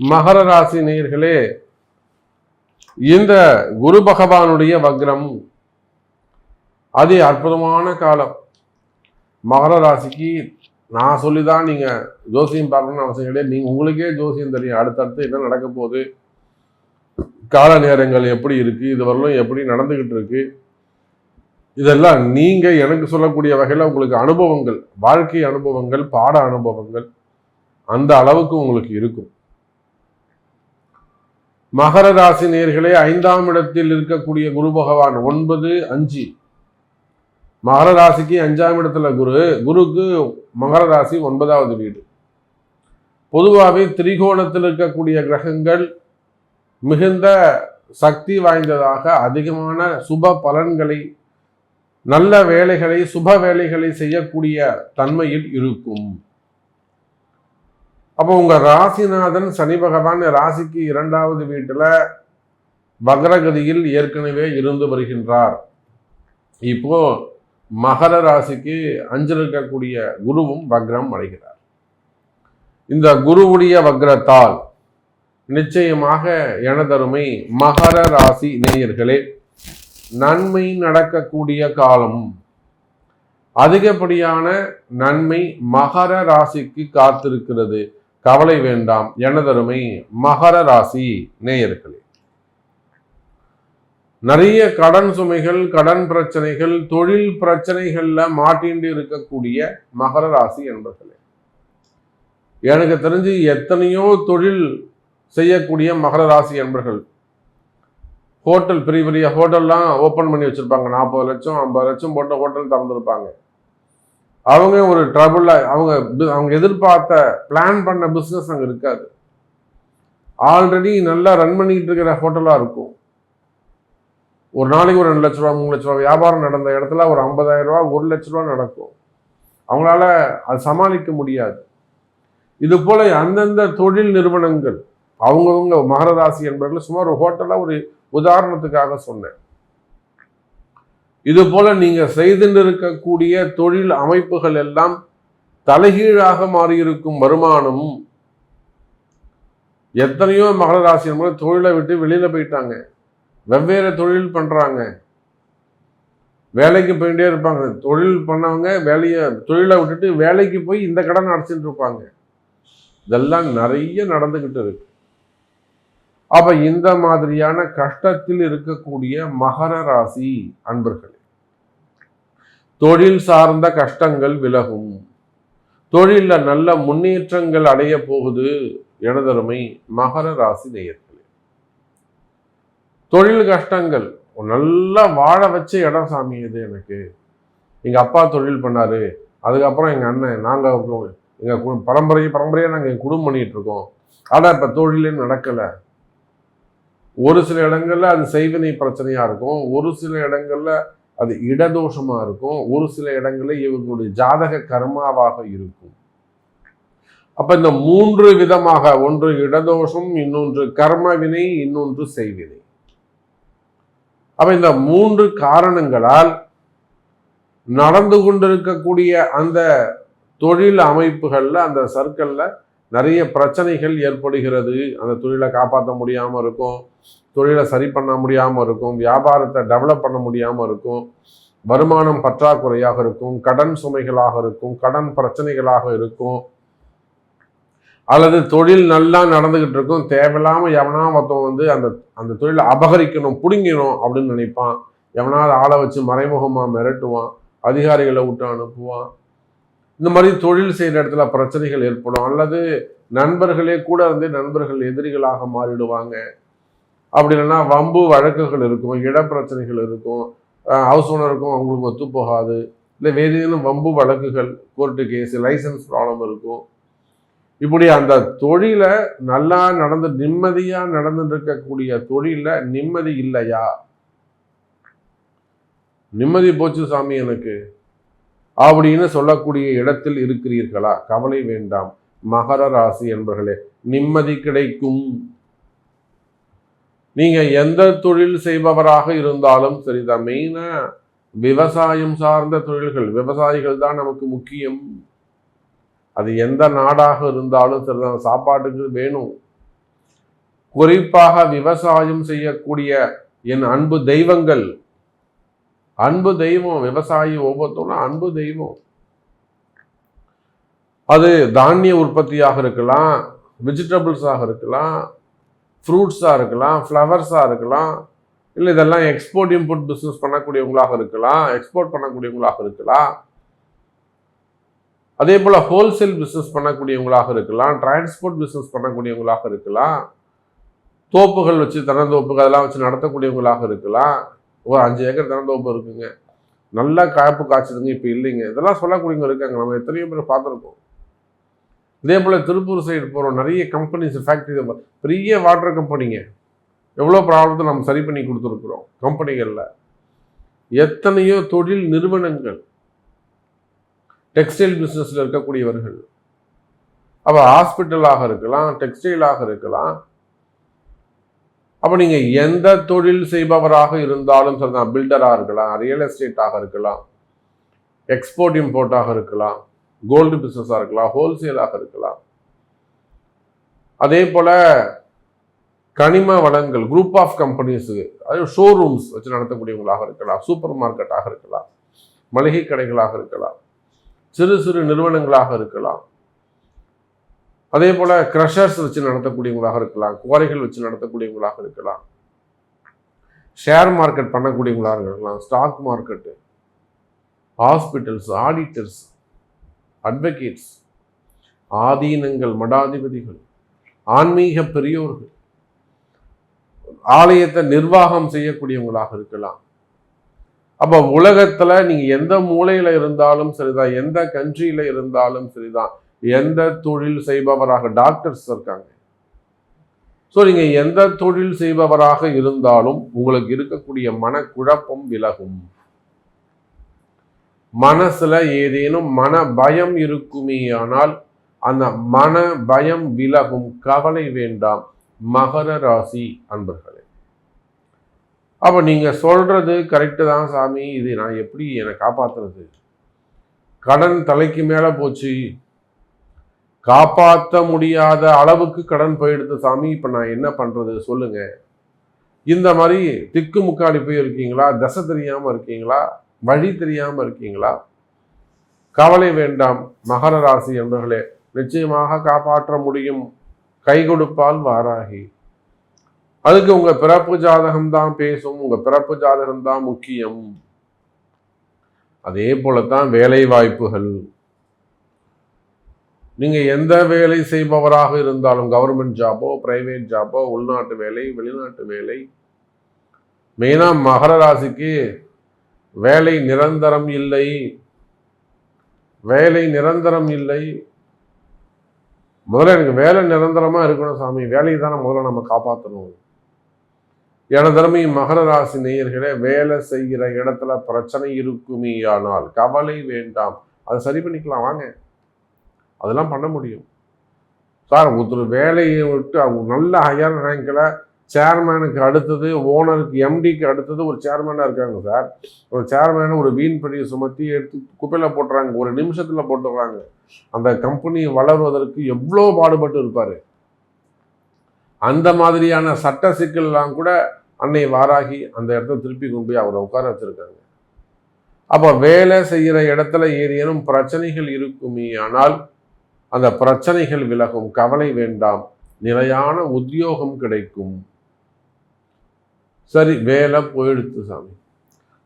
மகர ராசி நேர்களே இந்த குரு பகவானுடைய வக்ரம் அது அற்புதமான காலம். மகர ராசிக்கு நான் சொல்லி தான் நீங்கள் ஜோசியம் பார்க்கணும்னு அவசியம் கிடையாது. நீங்கள் உங்களுக்கே ஜோசியம் தெரியும். அடுத்தடுத்து என்ன நடக்க போகுது? கால நேரங்கள் எப்படி இருக்குது இது வரலும் எப்படி நடந்துக்கிட்டு இருக்கு? இதெல்லாம் நீங்கள் எனக்கு சொல்லக்கூடிய வகையில் உங்களுக்கு அனுபவங்கள் வாழ்க்கை அனுபவங்கள் பாட அனுபவங்கள் அந்த அளவுக்கு உங்களுக்கு இருக்கும். மகர ராசி நேர்களே ஐந்தாம் இடத்தில் இருக்கக்கூடிய குரு பகவான் ஒன்பது அஞ்சு. மகர ராசிக்கு அஞ்சாம் இடத்துல குரு. குருக்கு மகர ராசி ஒன்பதாவது வீடு. பொதுவாகவே திரிகோணத்தில் இருக்கக்கூடிய கிரகங்கள் மிகுந்த சக்தி வாய்ந்ததாக அதிகமான சுப பலன்களை நல்ல வேலைகளை சுப வேலைகளை செய்யக்கூடிய தன்மையில் இருக்கும். அப்போ உங்கள் ராசிநாதன் சனி பகவான் ராசிக்கு இரண்டாவது வீட்டில் வக்ரகதியில் ஏற்கனவே இருந்து வருகின்றார். இப்போ மகர ராசிக்கு அஞ்சு இருக்கக்கூடிய குருவும் வக்ரம் அடைகிறார். இந்த குருவுடைய வக்ரத்தால் நிச்சயமாக எனதருமை மகர ராசி நேயர்களே நன்மை நடக்கக்கூடிய காலம். அதிகப்படியான நன்மை மகர ராசிக்கு காத்திருக்கிறது. கவலை வேண்டாம் எனதருமை மகர ராசி நேயர்களே. நிறைய கடன் சுமைகள் கடன் பிரச்சனைகள் தொழில் பிரச்சனைகள்ல மாட்டிண்டு இருக்கக்கூடிய மகர ராசி என்பர்களே. எனக்கு தெரிஞ்சு எத்தனையோ தொழில் செய்யக்கூடிய மகர ராசி என்பர்கள். ஹோட்டல் பெரிய பெரிய ஹோட்டல்லாம் ஓப்பன் பண்ணி வச்சிருப்பாங்க. நாற்பது லட்சம் ஐம்பது லட்சம் போட்ட ஹோட்டல் திறந்துருப்பாங்க. அவங்க ஒரு ட்ரபுளாக அவங்க அவங்க எதிர்பார்த்த பிளான் பண்ண பிஸ்னஸ் அங்கே இருக்காது. ஆல்ரெடி நல்லா ரன் பண்ணிக்கிட்டு இருக்கிற ஹோட்டலாக இருக்கும். ஒரு நாளைக்கு ஒரு ரெண்டு லட்ச ரூபா மூணு லட்ச ரூபா வியாபாரம் நடந்த இடத்துல ஒரு ஐம்பதாயிரம் ரூபா ஒரு லட்ச ரூபா நடக்கும். அவங்களால அது சமாளிக்க முடியாது. இது போல அந்தந்த தொழில் நிறுவனங்கள் அவங்கவுங்க மகர ராசி என்பவர்கள் சுமார் ஒரு ஹோட்டலாக ஒரு உதாரணத்துக்காக சொன்னேன். இது போல நீங்க செய்துட்டு இருக்கக்கூடிய தொழில் அமைப்புகள் எல்லாம் தலைகீழாக மாறியிருக்கும் வருமானம். எத்தனையோ மகர ராசி தொழிலை விட்டு வெளியில போயிட்டாங்க. வெவ்வேறு தொழில் பண்றாங்க. வேலைக்கு போயிட்டே இருப்பாங்க. தொழில் பண்ணவங்க வேலையை தொழிலை விட்டுட்டு வேலைக்கு போய் இந்த கடன் அடைச்சிட்டு இருப்பாங்க. இதெல்லாம் நிறைய நடந்துகிட்டு இருக்கு. அப்ப இந்த மாதிரியான கஷ்டத்தில் இருக்கக்கூடிய மகர ராசி அன்பர்கள் தொழில் சார்ந்த கஷ்டங்கள் விலகும். தொழிலில் நல்ல முன்னேற்றங்கள் அடைய போகுது எனதருமை மகர ராசி நேயர்களே. தொழில் கஷ்டங்கள் நல்லா வாழ வச்ச இடம் சாமி இது எனக்கு. எங்கள் அப்பா தொழில் பண்ணாரு அதுக்கப்புறம் எங்கள் அண்ணன் நாங்கள் எங்கள் பரம்பரையை பரம்பரையாக பரம்பரை பரம்பரையா நாங்க குடும்பம் பண்ணிட்டு இருக்கோம். ஆனா தொழிலே நடக்கலை. ஒரு சில இடங்களில் அது செய்வினை பிரச்சனையாக இருக்கும் ஒரு சில இடங்களில் அது இடதோஷமாக இருக்கும். ஒரு சில இடங்களில் இவங்களுடைய ஜாதக கர்மாவாக இருக்கும். அப்போ இந்த மூன்று விதமாக ஒன்று இடதோஷம் இன்னொன்று கர்ம வினை இன்னொன்று செய்வினை. அப்போ இந்த மூன்று காரணங்களால் நடந்து கொண்டிருக்கக்கூடிய அந்த தொழில் அமைப்புகளில் அந்த சர்க்கிளில் நிறைய பிரச்சனைகள் ஏற்படுகிறது. அந்த தொழிலை காப்பாற்ற முடியாமல் இருக்கும். தொழிலை சரி பண்ண முடியாமல் இருக்கும் வியாபாரத்தை டெவலப் பண்ண முடியாமல் இருக்கும் வருமானம் பற்றாக்குறையாக இருக்கும் கடன் சுமைகளாக இருக்கும் கடன் பிரச்சனைகளாக இருக்கும் அல்லது தொழில் நல்லா நடந்துகிட்டு இருக்கும் தேவையில்லாமல் எவனா ஒருத்தன் வந்து அந்த அந்த தொழிலை அபகரிக்கணும் பிடுங்கிணும் அப்படின்னு நினைப்பான். எவனாவது ஆளை வச்சு மறைமுகமாக மிரட்டுவான் அதிகாரிகளை விட்டு அனுப்புவான். இந்த மாதிரி தொழில் செய்கிற இடத்துல பிரச்சனைகள் ஏற்படும். அல்லது நண்பர்களே கூட இருந்து நண்பர்கள் எதிரிகளாக மாறிடுவாங்க. அப்படி இல்லைன்னா வம்பு வழக்குகள் இருக்கும் இடப்பிரச்சனைகள் இருக்கும் ஹவுஸ் ஓனருக்கும் அவங்களுக்கு ஒத்து போகாது. இல்லை வேறு ஏதேனும் வம்பு வழக்குகள் கோர்ட்டு கேஸ் லைசன்ஸ் ப்ராப்ளம் இருக்கும். இப்படி அந்த தொழிலை நல்லா நடந்து நிம்மதியாக நடந்துட்டு இருக்கக்கூடிய தொழிலில் நிம்மதி இல்லையா? நிம்மதி போச்சு சாமி எனக்கு. அப்படின்னு சொல்லக்கூடிய இடத்தில் இருக்கிறீர்களா? கவலை வேண்டாம். மகர ராசி என்பர்களே நிம்மதி கிடைக்கும். நீங்கள் எந்த தொழில் செய்பவராக இருந்தாலும் சரிதான் மெயினாக விவசாயம் சார்ந்த தொழில்கள் விவசாயிகள் தான் நமக்கு முக்கியம். அது எந்த நாடாக இருந்தாலும் சரிதான் சாப்பாட்டுக்கு வேணும். குறிப்பாக விவசாயம் செய்யக்கூடிய என் அன்பு தெய்வங்கள். அன்பு தெய்வம் விவசாயி ஒவ்வொருத்தரும் அன்பு தெய்வம். அது தானிய உற்பத்தியாக இருக்கலாம் வெஜிடபிள்ஸாக இருக்கலாம் ஃப்ரூட்ஸாக இருக்கலாம் ஃப்ளவர்ஸாக இருக்கலாம் இல்லை இதெல்லாம் எக்ஸ்போர்ட் இம்போர்ட் பிஸ்னஸ் பண்ணக்கூடியவங்களாக இருக்கலாம் எக்ஸ்போர்ட் பண்ணக்கூடியவங்களாக இருக்கலாம். அதே போல் ஹோல்சேல் பிஸ்னஸ் பண்ணக்கூடியவங்களாக இருக்கலாம் டிரான்ஸ்போர்ட் பிஸ்னஸ் பண்ணக்கூடியவங்களாக இருக்கலாம் தோப்புகள் வச்சு தனந்தோப்புகள் அதெல்லாம் வச்சு நடத்தக்கூடியவங்களாக இருக்கலாம். ஒரு அஞ்சு ஏக்கர் தனந்தோப்பு இருக்குங்க. நல்லா காப்பு காய்ச்சதுங்க இப்போ இல்லைங்க. இதெல்லாம் சொல்லக்கூடியவங்க இருக்காங்க. நம்ம எத்தனையோ பேர் பார்த்துருக்கோம். இதே போல் திருப்பூர் சைடு போகிறோம் நிறைய கம்பெனிஸ் ஃபேக்ட்ரி பெரிய வாட்டர் கம்பெனிங்க எவ்வளோ ப்ராப்ளத்தை நம்ம சரி பண்ணி கொடுத்துருக்குறோம் கம்பெனிகளில் எத்தனையோ தொழில் நிறுவனங்கள் டெக்ஸ்டைல் பிஸ்னஸில் இருக்கக்கூடியவர்கள். அப்போ ஹாஸ்பிட்டலாக இருக்கலாம் டெக்ஸ்டைலாக இருக்கலாம். அப்போ நீங்கள் எந்த தொழில் செய்பவராக இருந்தாலும் சரிதான். பில்டராக இருக்கலாம் ரியல் எஸ்டேட்டாக இருக்கலாம். எக்ஸ்போர்ட் இம்போர்ட்டாக இருக்கலாம். கோல்டு பிஸ்னஸாக இருக்கலாம் ஹோல்சேலாக இருக்கலாம். அதே போல் கனிம வளங்கள் குரூப் ஆஃப் கம்பெனிஸு அது ஷோரூம்ஸ் வச்சு நடத்தக்கூடியவங்களாக இருக்கலாம் சூப்பர் மார்க்கெட்டாக இருக்கலாம் மளிகை கடைகளாக இருக்கலாம் சிறு சிறு நிறுவனங்களாக இருக்கலாம். அதே போல் க்ரஷர்ஸ் வச்சு நடத்தக்கூடியவங்களாக இருக்கலாம் குவாரிகள் வச்சு நடத்தக்கூடியவங்களாக இருக்கலாம். ஷேர் மார்க்கெட் பண்ணக்கூடியவங்களாக இருக்கலாம் stock market hospitals auditors advocates ஆதீனங்கள் மடாதிபதிகள் ஆன்மீக பெரியோர்கள் ஆலயத்தை நிர்வாகம் செய்யக்கூடியவங்களாக இருக்கலாம். அப்போ உலகத்தில் நீங்கள் எந்த மூலையில் இருந்தாலும் சரிதான் எந்த கண்ட்ரியில் இருந்தாலும் சரிதான் எந்த தொழில் செய்பவராக டாக்டர்ஸ் இருக்காங்க. ஸோ நீங்கள் எந்த தொழில் செய்பவராக இருந்தாலும் உங்களுக்கு இருக்கக்கூடிய மனக்குழப்பம் விலகும். மனசுல ஏதேனும் மன பயம் இருக்குமே ஆனால் அந்த மன பயம் விலகும் கவலை வேண்டாம். மகர ராசி அன்பர்களே. அப்ப நீங்க சொல்றது கரெக்டு தான் சாமி. இது நான் எப்படி என்னை காப்பாத்துறது? கடன் தலைக்கு மேல போச்சு. காப்பாற்ற முடியாத அளவுக்கு கடன் போயிடுது சாமி. இப்ப நான் என்ன பண்றது? சொல்லுங்க. இந்த மாதிரி திக்கு முக்காடி போய் இருக்கீங்களா தசை தெரியாம இருக்கீங்களா? வழி தெரியாம இருக்கீங்களா? கவலை வேண்டாம் மகர ராசி என்பர்களே. நிச்சயமாக காப்பாற்ற முடியும். கை கொடுப்பால் வாராகி. அதுக்கு உங்க பிறப்பு ஜாதகம் தான் பேசும். உங்க பிறப்பு ஜாதகம் தான் முக்கியம். அதே போலத்தான் வேலை வாய்ப்புகள். நீங்க எந்த வேலை செய்பவராக இருந்தாலும் கவர்மெண்ட் ஜாப்போ பிரைவேட் ஜாப்போ உள்நாட்டு வேலை வெளிநாட்டு வேலை மெயினா மகர ராசிக்கு வேலை நிரந்தரம் இல்லை. வேலை நிரந்தரம் இல்லை. முதல்ல எனக்கு வேலை நிரந்தரமாக இருக்கணும் சாமி. வேலையை தானே முதல்ல நம்ம காப்பாற்றணும் எனதரமை மகர ராசி நேயர்களே வேலை செய்கிற இடத்துல பிரச்சனை இருக்குமே ஆனால் கவலை வேண்டாம். அதை சரி பண்ணிக்கலாம் வாங்க. அதெல்லாம் பண்ண முடியும். சார் ஒருத்தர் வேலையை விட்டு அவங்க நல்ல ஹையர் ரேங்கில் சேர்மேனுக்கு அடுத்தது ஓனருக்கு எம்டிக்கு அடுத்தது ஒரு சேர்மேனாக இருக்காங்க சார். ஒரு சேர்மேனை ஒரு வீண் பணியை சுமத்தி எடுத்து குப்பையில் போட்டுறாங்க. ஒரு நிமிஷத்தில் போட்டுடுறாங்க அந்த கம்பெனி வளர்வதற்கு எவ்வளோ பாடுபட்டு இருப்பார்? அந்த மாதிரியான சட்ட சிக்கல்லாம் கூட அன்னை வாராகி அந்த இடத்த திருப்பி கொண்டு போய் அவரை உட்கார வச்சிருக்காங்க. அப்போ வேலை செய்கிற இடத்துல ஏதேனும் பிரச்சனைகள் இருக்குமே ஆனால் அந்த பிரச்சனைகள் விலகும். கவலை வேண்டாம். நிலையான உத்தியோகம் கிடைக்கும். சரி வேலை போயிடுத்து சாமி.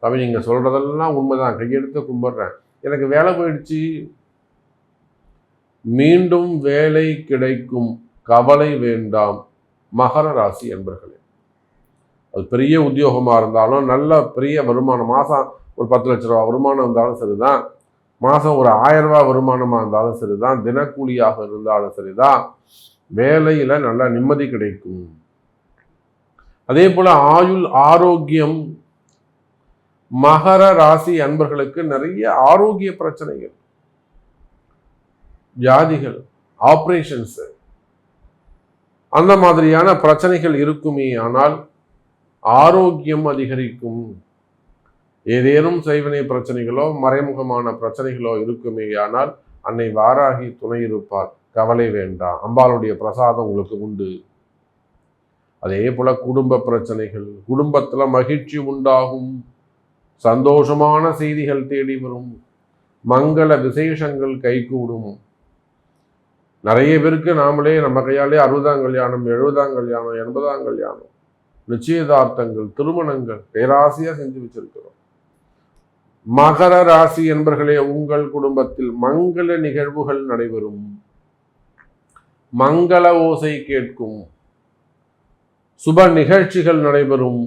சாமி நீங்கள் சொல்கிறதெல்லாம் உண்மைதான். கையெடுத்து கும்பிட்றேன். எனக்கு வேலை போயிடுச்சு. மீண்டும் வேலை கிடைக்கும். கவலை வேண்டாம். மகர ராசி என்பர்களே. அது பெரிய உத்தியோகமாக இருந்தாலும் நல்ல பெரிய வருமானம். மாதம் ஒரு பத்து லட்ச ரூபா வருமானம் இருந்தாலும் சரிதான். மாதம் ஒரு ஆயிரம் ரூபா வருமானமாக இருந்தாலும் சரிதான். தினக்கூலியாக இருந்தாலும் சரிதான். வேலையில் நல்ல நிம்மதி கிடைக்கும். அதே போல் ஆயுள் ஆரோக்கியம் மகர ராசி அன்பர்களுக்கு நிறைய ஆரோக்கிய பிரச்சனைகள். வியாதிகள் ஆப்ரேஷன்ஸ் அந்த மாதிரியான பிரச்சனைகள் இருக்குமே ஆனால் ஆரோக்கியம் அதிகரிக்கும். ஏதேனும் செய்வினை பிரச்சனைகளோ மறைமுகமான பிரச்சனைகளோ இருக்குமே ஆனால் அன்னை வாராகி துணை இருப்பார். கவலை வேண்டாம். அம்பாளுடைய பிரசாதம் உங்களுக்கு உண்டு. அதே போல குடும்ப பிரச்சனைகள் குடும்பத்தில் மகிழ்ச்சி உண்டாகும். சந்தோஷமான செய்திகள் தேடி வரும். மங்கள விசேஷங்கள் கைகூடும். நிறைய பேருக்கு நாமளே நம்ம கையாலே அறுபதாம் கல்யாணம் எழுபதாம் கல்யாணம் எண்பதாம் கல்யாணம் நிச்சயதார்த்தங்கள் திருமணங்கள் பேராசையா செஞ்சு வச்சிருக்கிறோம். மகர ராசி என்பர்களே உங்கள் குடும்பத்தில் மங்கள நிகழ்வுகள் நடைபெறும். மங்கள ஓசை கேட்கும். சுப நிகழ்ச்சிகள் நடைபெறும்.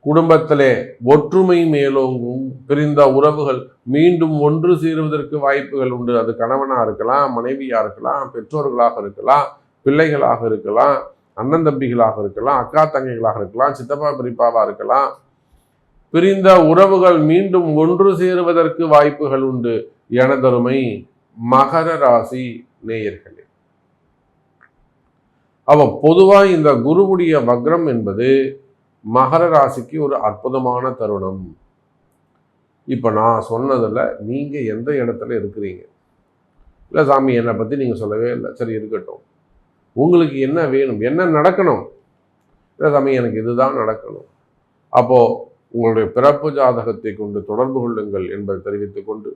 குடும்பத்திலே ஒற்றுமை மேலோங்கும். பிரிந்த உறவுகள் மீண்டும் ஒன்று சேருவதற்கு வாய்ப்புகள் உண்டு. அது கணவனாக இருக்கலாம் மனைவியாக இருக்கலாம் பெற்றோர்களாக இருக்கலாம் பிள்ளைகளாக இருக்கலாம் அண்ணன் தம்பிகளாக இருக்கலாம் அக்கா தங்கைகளாக இருக்கலாம் சித்தப்பா பெரியப்பாவாக இருக்கலாம். பிரிந்த உறவுகள் மீண்டும் ஒன்று சேருவதற்கு வாய்ப்புகள் உண்டு. எனதருமை மகர ராசி நேயர்களே. அவன் பொதுவாக இந்த குருவுடைய வக்ரம் என்பது மகர ராசிக்கு ஒரு அற்புதமான தருணம். இப்போ நான் சொன்னதில் நீங்கள் எந்த இடத்துல இருக்கிறீங்க? இல்லை சாமி என்னை பற்றி நீங்கள் சொல்லவே இல்லை. சரி இருக்கட்டும். உங்களுக்கு என்ன வேணும்? என்ன நடக்கணும்? இல்லை சாமி எனக்கு இதுதான் நடக்கணும். அப்போது உங்களுடைய பிறப்பு ஜாதகத்தை கொண்டு தொடர்பு கொள்ளுங்கள் என்பதை தெரிவித்துக் கொண்டு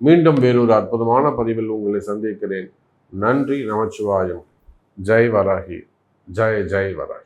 மீண்டும் வேறொரு அற்புதமான பதிவில் உங்களை சந்திக்கிறேன். நன்றி நமச்சிவாயம். ஜெய் வராகி ஜெய் ஜெய் வராகி